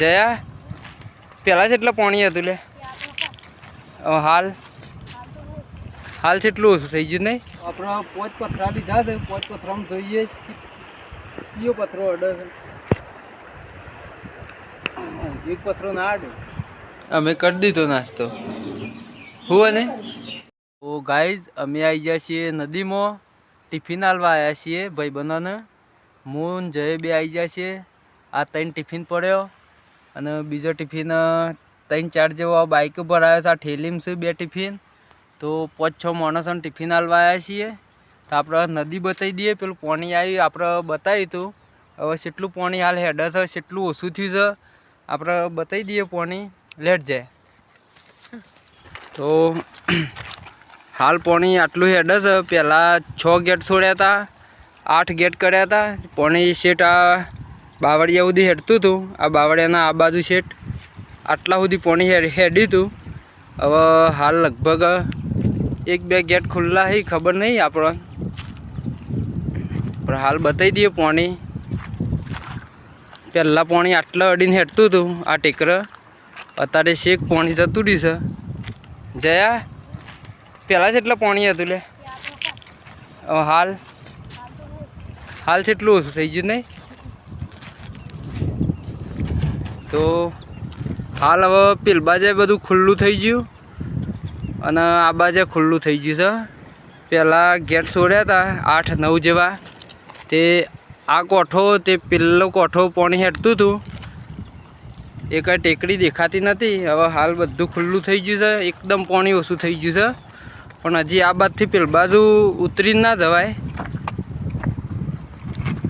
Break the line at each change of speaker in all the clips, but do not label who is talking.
જયા? પેલા જેટલું પાણી હતું લે. હાલ. હાલ જેટલું ઓછું થઈ ગયું નહીં?
આપણે પોચ પથરા લીધા છે પોચ પથરામાં જોઈએ કયો પથરો અડે છે? એક પથરો ના અડે.
અમે કરી દીધો નાસ્તો. હું ને ઓ ગાઈઝ અમે આવી ગયા છીએ નદીમાં. ટિફિન હાલવા આવ્યા છીએ ભાઈ બનાને મૂન જય બે આવી ગયા છીએ. આ ત્રણ ટિફિન પડ્યો. અને બીજો ટિફિન ત્રણ ચાર જેવો આ બાઇક ઉપર આવ્યો છે, આ ઠેલીમાં છે બે ટિફિન? તો પાંચ છ માણસોને ટિફિન હાલવા આવ્યા છીએ. તો આપણે નદી બતાવી દઈએ, પેલું પાણી આવ્યું આપણે બતાવ્યું હતું હવે કેટલું પાણી હાલ હેડે છે કેટલું ઓછું થયું છે આપણે બતાવી દઈએ પાણી. લેટ જાય. તો હાલ પાણી આટલું હેડે છે. પહેલાં છ ગેટ છોડ્યા હતા, આઠ ગેટ કર્યા હતા. પાણી શેટ આ બાવળિયા સુધી હેડતું હતું. આ બાવળિયાના આ બાજુ શેઠ આટલા સુધી પોણી હેડ હેડ્યું હતું. હવે હાલ લગભગ એક બે ગેટ ખુલ્લા હે ખબર નહીં આપણને પણ હાલ બતાવી દઈએ પોણી. પહેલાં પોણી આટલા અડીને હેડતું હતું, આ ટેકર. અત્યારે શેક પોણી જતું રહ્યું છે. જયા, પહેલાં જેટલા પાણી હતું લે. હાલ હાલ કેટલું ઓછું થઈ ગયું નહીં? તો હાલ હવે પેલ બાજે બધું ખુલ્લું થઈ ગયું. અને આ બાજે ખુલ્લું થઈ ગયું છે. પહેલાં ગેટ છોડ્યા હતા આઠ નવ જેવા. તે આ કોઠો, તે પેલો કોઠો પાણી હેઠતું હતું. કાંઈ ટેકડી દેખાતી નથી હવે હાલ બધું ખુલ્લું થઈ ગયું છે. એકદમ પાણી ઓછું થઈ ગયું છે. પણ હજી આ બાજથી પેલ બાજુ ઉતરી ના જવાય.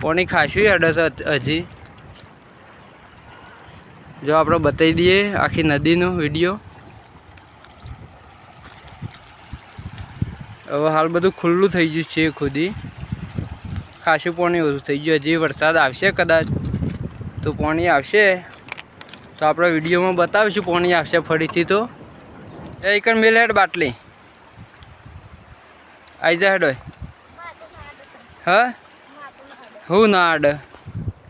પાણી ખાસું હેડે છે હજી. જો આપણે બતાવી દઈએ આખી નદીનો વીડિયો. હવે હાલ બધું ખુલ્લું થઈ ગયું છે ખુદી. ખાસું પાણી ઓછું થઈ ગયું. હજી વરસાદ આવશે કદાચ તો પાણી આવશે. તો આપણે વિડીયોમાં બતાવીશું પાણી આવશે ફરીથી તો. એ એક મેલ હેડ બાટલી. આવી જા હેડોય હા? હું ના આડ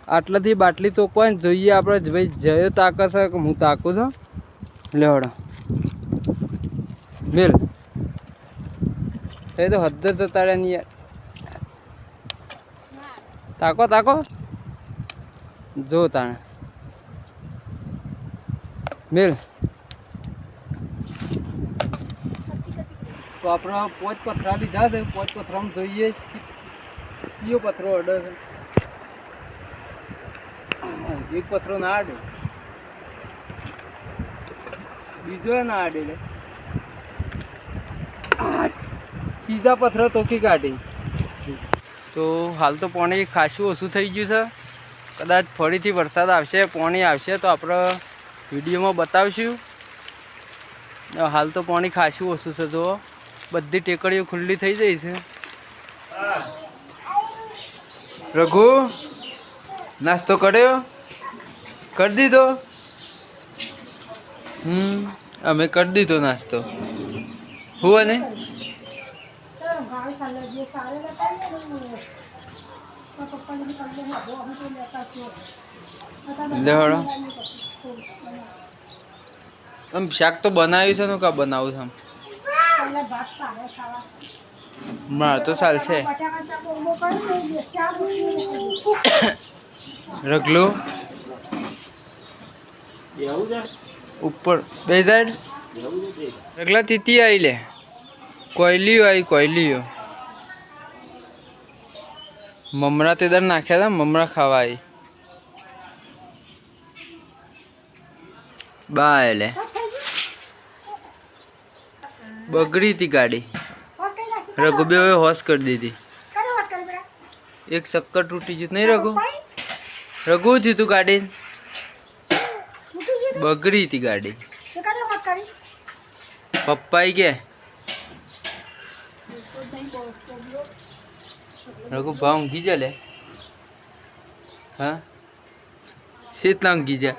આટલાથી બાટલી તો કોઈ જોઈએ. આપણે ભાઈ જયો તાકે છે હું તાકું છું. લેવડો મેલ. એ તો હદ જતા નહીં યાર. તાકો તાકો. જો તાણે. મેલ.
તો આપણા પોચ પથરા લીધા છે પોચ પથરામાં જોઈએ. કયો પથરો અડે છે? પથરો ના અડે બીજો ના અડે લે. ત્રીજા પથરો તોકી કાઢી.
તો હાલ તો પાણી ખાસું ઓછું થઈ ગયું છે. કદાચ ફરીથી વરસાદ આવશે પાણી આવશે તો આપણે વિડીયોમાં બતાવશું. હાલ તો પાણી ખાસું ઓછું છે તો બધી ટેકડીઓ ખુલ્લી થઈ જાય છે. રઘુ નાસ્તો કર્યો? કરી દીધો? હમ અમે કરી દીધો નાસ્તો. હું અને લેવડો આમ શાક તો બનાવ્યું છે ને કા બનાવું છે મારે તો ચાલ છે. રગલું? ઉપર. બે સાઈડ? રગલા તીતી આવી લે. કોયલીઓ આવી કોયલીઓ. મમરા તે દર નાખ્યા હતા મમરા ખાવા આવી બા એટલે બગડી હતી ગાડી. રઘુબે હવે હોશ કરી દીધી. એક ચક્કર તૂટી ગયું. નહીં રઘુ? રઘુ થયું તું ગાડી? બગડી હતી ગાડી. પપ્પાઈ કે? રઘુ ભાવ ઊંઘી જા લે. હા? શીતલા ઊંઘી જા